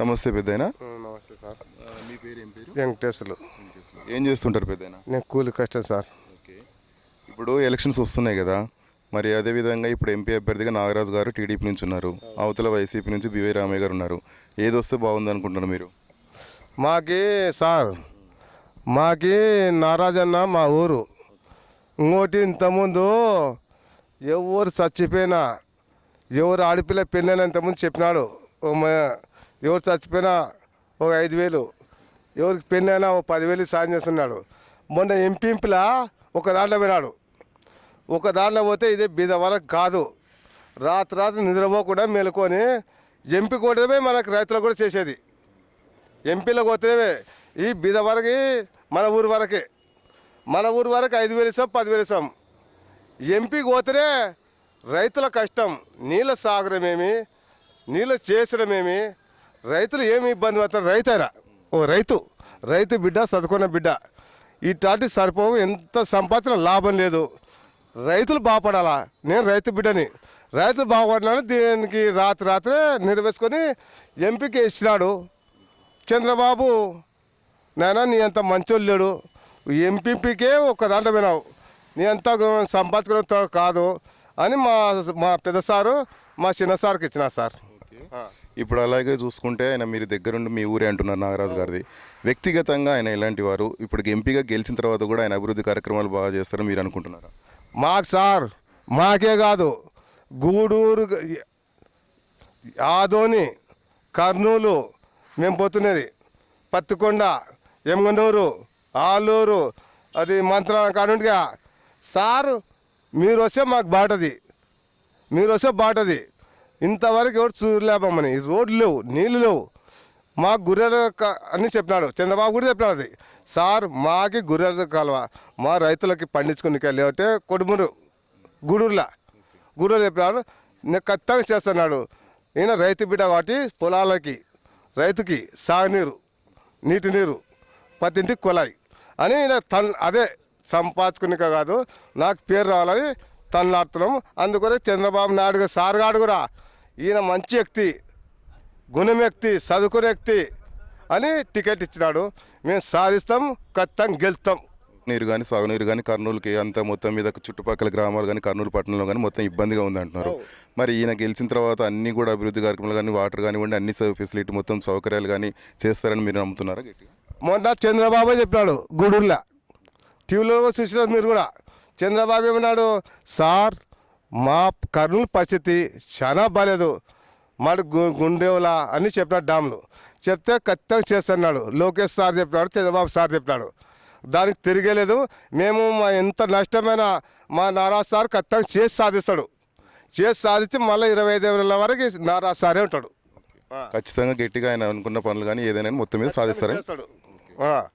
నమస్తే పెద్దయినా. నమస్తే సార్. మీ పేరు ఏం పేరు వెంకటేశ్వర్లు ఏం చేస్తుంటారు పెద్దయినా? నేను కూలి కష్టం సార్. ఓకే. ఇప్పుడు ఎలక్షన్స్ వస్తున్నాయి కదా మరి అదేవిధంగా ఇప్పుడు ఎంపీ అభ్యర్థిగా నాగరాజు గారు టీడీపీ నుంచి ఉన్నారు అవతల వైసీపీ నుంచి బివై రామయ్య గారు ఉన్నారు. ఏది వస్తే బాగుంది అనుకుంటున్నారు మీరు? మాకి సార్ మాకి నారాజన్న మా ఊరు. ఇంకోటి ఇంతకుముందు ఎవరు చచ్చిపోయినా ఎవరు ఆడపిల్ల పెళ్ళైనా ఇంతకుముందు చెప్పినాడు. ఎవరు చచ్చిపోయినా ఒక ఐదు వేలు. ఎవరికి పెళ్ళైనా ఒక పదివేలు సాయం చేస్తున్నాడు. మొన్న ఎంపీంపులా ఒక దాంట్లో పోయినాడు. ఒక దాంట్లో పోతే ఇదే బీద వరకు కాదు. రాత్రి రాత్రి నిద్రపోకుండా మేలుకొని ఎంపీ కొట్టడమే మనకు రైతులకు కూడా చేసేది. ఎంపీలకు పోతేనే ఈ బీద వరకు మన ఊరు వరకే మన ఊరు వరకు ఐదు వేలు ఇస్తాం పదివేలు ఇస్తాం. ఎంపీ పోతేనే రైతుల కష్టం. నీళ్ళ సాగరమేమి నీళ్ళు చేసడమేమి రైతులు ఏమి ఇబ్బంది పడతారు? రైతేరా ఓ రైతు. రైతు బిడ్డ చదువుకున్న బిడ్డ. ఇట్లాంటి సరిపోవు ఎంత సంపాదన లాభం లేదు. రైతులు బాగుపడాలా? నేను రైతు బిడ్డని. రైతులు బాగుపడినాను దీనికి రాత్రి రాత్రే నిర్వేసుకొని ఎంపీకి ఇచ్చినాడు చంద్రబాబు నాయనా నీ అంత మంచోళ్ళు లేడు. ఎంపీపీకే ఒక దాంట్లో పోయినావు. నీ అంత సంపాదించుకున్న కాదు అని మా మా పెద్ద సారు మా చిన్న సార్కి ఇచ్చిన సార్. ఇప్పుడు అలాగే చూసుకుంటే ఆయన మీరు దగ్గరుండి మీ ఊరే అంటున్నారు నాగరాజు గారిది. వ్యక్తిగతంగా ఆయన ఎలాంటి వారు ఇప్పుడు ఎంపీగా గెలిచిన తర్వాత కూడా ఆయన అభివృద్ధి కార్యక్రమాలు బాగా చేస్తారని మీరు అనుకుంటున్నారా? మాకు సార్ మాకే కాదు. గూడూరు ఆదోని కర్నూలు మేము పోతున్నది. పత్తికొండ ఎమ్గనూరు ఆలూరు అది మంత్రాల కానుంటిగా సార్ మీరు వస్తే మాకు బాటది. మీరు వస్తే బాటది. ఇంతవరకు ఎవరు చూడలేమని రోడ్లు లేవు నీళ్ళు లేవు. మా గుర్రెల అని చెప్పినాడు. చంద్రబాబు కూడా చెప్పినాడు అది. సార్ మాకి గుర్రెల కాలువ. మా రైతులకి పండించుకునికే లేకపోతే కొడుమురు గూడూరులా. గూడూరు చెప్పినాడు. నేను ఖచ్చితంగా చేస్తున్నాడు. ఈయన రైతు బిడ్డ వాటి పొలాలకి రైతుకి సాగునీరు నీటి నీరు ప్రతి ఇంటికి కులాయి. అని ఈయన తన్ అదే సంపాదించుకునే కాదు నాకు పేరు రావాలని తనలాడుతున్నాం అందుకనే చంద్రబాబు నాయుడు సార్ గారు కూడా ఈయన మంచి వ్యక్తి గుణం వ్యక్తి చదువుకునే వ్యక్తి అని టికెట్ ఇచ్చినాడు. మేము సాధిస్తాం ఖచ్చితంగా గెలుస్తాం. నీరు కానీ సాగునీరు కానీ కర్నూలుకి అంత మొత్తం మీద చుట్టుపక్కల గ్రామాలు కానీ కర్నూలు పట్టణంలో కానీ మొత్తం ఇబ్బందిగా ఉంది అంటున్నారు మరి ఈయన గెలిచిన తర్వాత అన్ని కూడా అభివృద్ధి కార్యక్రమాలు కానీ వాటర్ కానివ్వండి అన్ని ఫెసిలిటీ మొత్తం సౌకర్యాలు కానీ చేస్తారని మీరు నమ్ముతున్నారా మొన్న చంద్రబాబు చెప్పినాడు గూడూరులో. టీవీలో చూసినారు మీరు కూడా. చంద్రబాబు ఏమన్నాడు? సార్ మా కర్నూలు పరిస్థితి చాలా బాగాలేదు మాడు గు- గుండెవల అని చెప్పినాడు డామ్లు. చెప్తే ఖచ్చితంగా చేస్తున్నాడు. లోకేష్ సార్ చెప్పినాడు చంద్రబాబు సార్ చెప్పినాడు. దానికి తిరిగేలేదు. మేము మా ఎంత నష్టమైనా మా నారా సార్ ఖచ్చితంగా చేసి సాధిస్తాడు. చేసి సాధించి మళ్ళీ ఇరవై ఐదు వేల వరకు నారా సారే ఉంటాడు. ఖచ్చితంగా గట్టిగా ఆయన అనుకున్న పనులు కానీ ఏదైనా మొత్తం మీద ఆ.